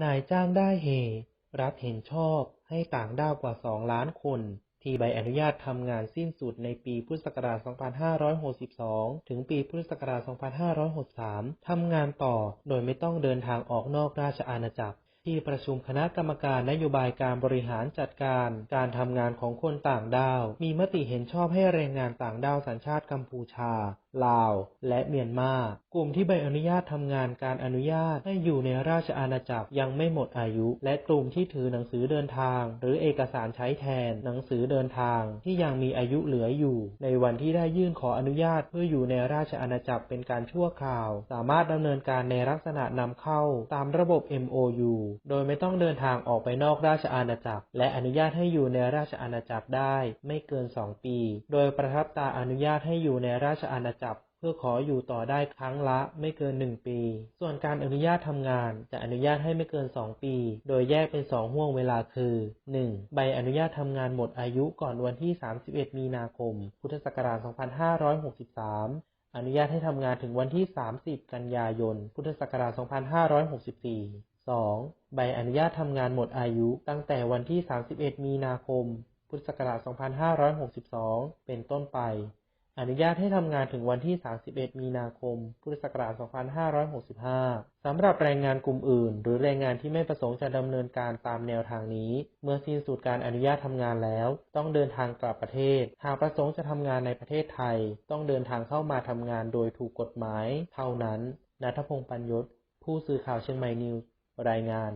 นายจ้างได้เฮ รัฐเห็นชอบให้ต่างด้าวกว่า 2 ล้านคน ที่ใบอนุญาตทำงานสิ้นสุดในปีพุทธศักราช 2562 ถึงปีพุทธศักราช 2563 ทำงานต่อโดยไม่ต้องเดินทางออกนอกราชอาณาจักร ที่ประชุมคณะกรรมการนโยบายการบริหารจัดการการทำงานของคนต่างด้าว มีมติเห็นชอบให้แรงงานต่างด้าวสัญชาติกัมพูชา ลาว และเมียนมา กลุ่มที่ใบอนุญาตทำงานการอนุญาตให้อยู่ในราชอาณาจักรยังไม่หมดอายุ และกลุ่มที่ถือหนังสือเดินทาง หรือเอกสารใช้แทนหนังสือเดินทางที่ยังมีอายุเหลืออยู่ ในวันที่ได้ยื่นขออนุญาตเพื่ออยู่ในราชอาณาจักรเป็นการชั่วคราว สามารถดำเนินการในลักษณะนำเข้าตามระบบ MOU โดยไม่ต้องเดินทางออกไปนอกราชอาณาจักร และอนุญาตให้อยู่ในราชอาณาจักรได้ ไม่เกิน 2 ปี โดยประทับตราอนุญาตให้อยู่ในราชอาณาจักร พื่อขออยู่ต่อได้ครั้งละไม่เกิน 1 ปี ส่วนการอนุญาตทำงานจะอนุญาตให้ไม่เกิน 2 ปี โดยแยกเป็น 2 ห่วงเวลาคือ 1. ใบอนุญาตทำงานหมดอายุก่อนวันที่ 31 มีนาคม พุทธศักราช 2563 อนุญาตให้ทำงานถึงวันที่ 30 กันยายน พุทธศักราช 2564 2. ใบอนุญาตทำงานหมดอายุตั้งแต่วันที่ 31 มีนาคม พุทธศักราช 2562 เป็นต้นไป อนุญาตให้ทำงานถึงวันที่ 31 มีนาคม พุทธศักราช 2565 สำหรับแรงงานกลุ่มอื่น หรือแรงงานที่ไม่ประสงค์จะดำเนินการตามแนวทางนี้ เมื่อสิ้นสุดการอนุญาตทำงานแล้ว ต้องเดินทางกลับประเทศ หากประสงค์จะทำงานในประเทศไทย ต้องเดินทางเข้ามาทำงานโดยถูกกฎหมาย เท่านั้นณัฐพงษ์ปัญยศ ผู้สื่อข่าวเชียงใหม่นิวส์ รายงาน